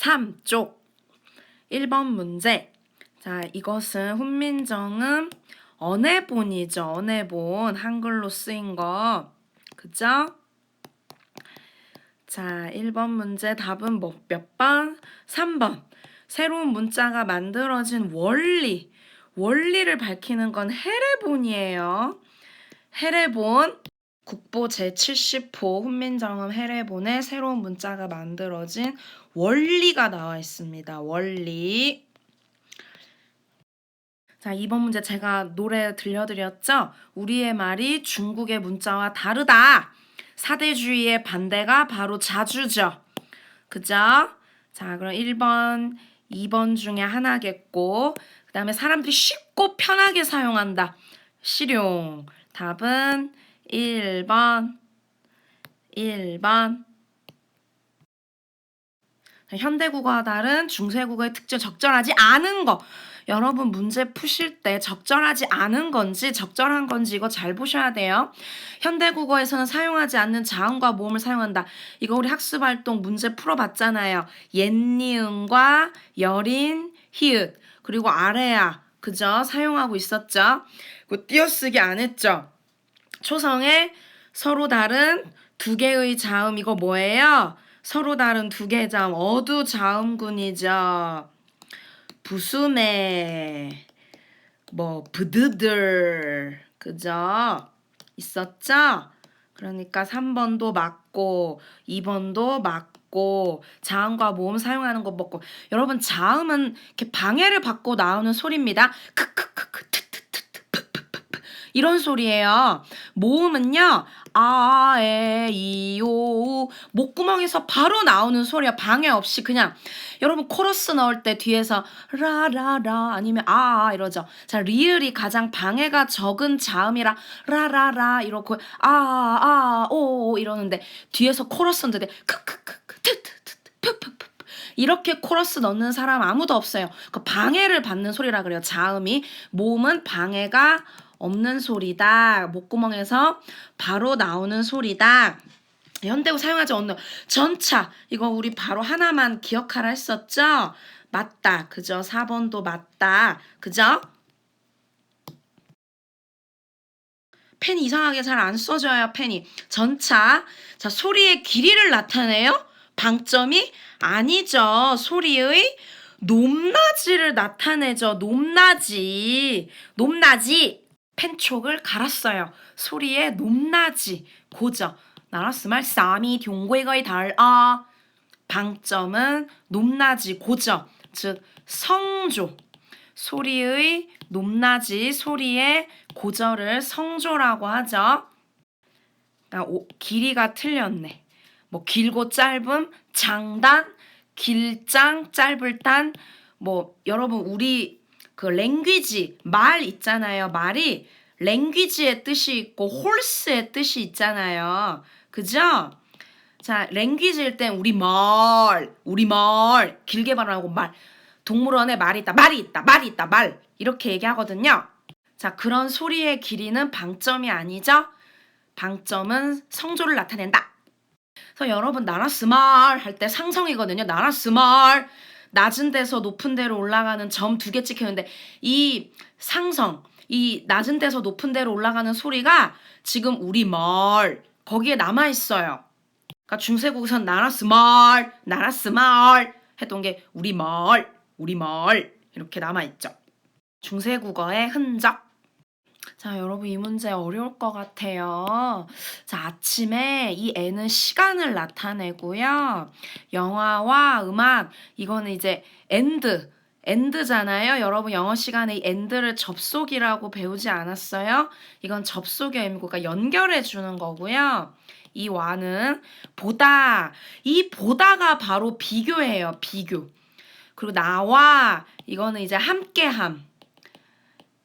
3쪽. 1번 문제. 자 이것은 훈민정음 언해본이죠. 언해본. 한글로 쓰인 거. 그죠? 자 1번 문제. 답은 뭐 몇 번? 3번. 새로운 문자가 만들어진 원리. 원리를 밝히는 건 해례본이에요. 해례본. 국보 제70호 훈민정음 해례본에 새로운 문자가 만들어진 원리가 나와 있습니다. 원리. 자, 이번 문제 제가 노래 들려드렸죠? 우리의 말이 중국의 문자와 다르다. 사대주의의 반대가 바로 자주죠. 그죠? 자, 그럼 1번, 2번 중에 하나겠고, 그 다음에 사람들이 쉽고 편하게 사용한다. 실용. 답은 1번, 1번. 현대국어와 다른 중세국어의 특징 적절하지 않은 거. 여러분 문제 푸실 때 적절하지 않은 건지 적절한 건지 이거 잘 보셔야 돼요. 현대국어에서는 사용하지 않는 자음과 모음을 사용한다. 이거 우리 학습활동 문제 풀어봤잖아요. 옛니은과 여린, 히읗 그리고 아래야 그죠? 사용하고 있었죠. 그 띄어쓰기 안 했죠. 초성에 서로 다른 두 개의 자음 이거 뭐예요? 서로 다른 두 개의 자음 어두 자음군이죠. 부수매 뭐 부드들 그죠? 있었죠? 그러니까 3번도 맞고 2번도 맞고 자음과 모음 사용하는 거 먹고 여러분 자음은 이렇게 방해를 받고 나오는 소리입니다. 크크크크 이런 소리예요. 모음은요. 아, 에, 이, 오, 목구멍에서 바로 나오는 소리야. 방해 없이 그냥. 여러분 코러스 넣을 때 뒤에서 라라라 아니면 아, 아 이러죠. 자, 리을이 가장 방해가 적은 자음이라 라라라 이러고 아, 아, 오, 오 이러는데 뒤에서 코러스 넣는데 크크크크 트트트트 이렇게 코러스 넣는 사람 아무도 없어요. 그 방해를 받는 소리라 그래요. 자음이 모음은 방해가 없는 소리다. 목구멍에서 바로 나오는 소리다. 현대어 사용하지 않는 전차 이거 우리 바로 하나만 기억하라 했었죠? 맞다. 그죠? 4번도 맞다. 그죠? 펜 이상하게 잘 안 써져요, 펜이. 전차. 자, 소리의 길이를 나타내요? 방점이 아니죠. 소리의 높낮이를 나타내죠. 높낮이. 높낮이. 펜촉을 갈았어요. 소리의 높낮이. 고죠. 나라스말 쌈이 동괴거의 달아. 방점은 높낮이 고죠. 즉 성조. 소리의 높낮이, 소리의 고절을 성조라고 하죠. 아, 오, 길이가 틀렸네. 뭐 길고 짧음, 장단, 길장, 짧을 단, 뭐 여러분 우리 그 랭귀지 말 있잖아요. 말이 랭귀지의 뜻이 있고 홀스의 뜻이 있잖아요. 그죠? 자, 랭귀지일 땐 우리 말, 우리 말 길게 말하고 말. 동물원에 말이 있다, 말이 있다, 말이 있다, 말 이렇게 얘기하거든요. 자, 그런 소리의 길이는 방점이 아니죠. 방점은 성조를 나타낸다. 그래서 여러분 나라스말 할 때 상성이거든요. 나라스말 낮은 데서 높은 데로 올라가는 점 두 개 찍혔는데 이 상성, 이 낮은 데서 높은 데로 올라가는 소리가 지금 우리 말 거기에 남아 있어요. 그러니까 중세국에선 나라스말, 나라스말 했던 게 우리 말, 우리 말 이렇게 남아 있죠. 중세국어의 흔적. 자, 여러분 이 문제 어려울 것 같아요. 자, 아침에 이 애는 시간을 나타내고요. 영화와 음악 이거는 이제 엔드 엔드잖아요. 여러분 영어 시간에 이 엔드를 접속이라고 배우지 않았어요? 이건 접속의 의미고 그러니까 연결해 주는 거고요. 이 와는 보다 이 보다가 바로 비교예요. 비교. 그리고 나와 이거는 이제 함께함.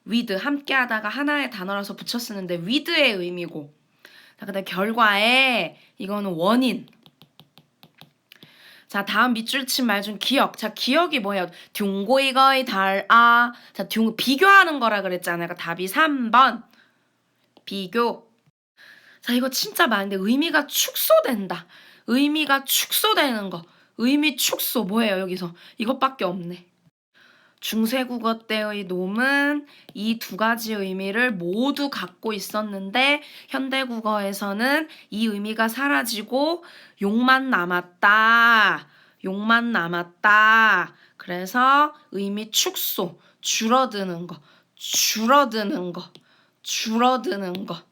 With 함께 하다가 하나의 단어라서 붙여 쓰는데 with의 의미고. 자 그다음 결과에 이거는 원인. 자 다음 밑줄 친 말 중 기억. 자 기억이 뭐예요? 둥고이거의 달아. 자 둥, 비교하는 거라 그랬잖아요. 그러니까 답이 3번. 비교. 자 이거 진짜 많은데 의미가 축소된다. 의미가 축소되는 거. 의미 축소 뭐예요 여기서? 이것밖에 없네. 중세국어 때의 놈은 이 두 가지 의미를 모두 갖고 있었는데 현대국어에서는 이 의미가 사라지고 용만 남았다. 용만 남았다. 그래서 의미 축소, 줄어드는 거, 줄어드는 거, 줄어드는 거.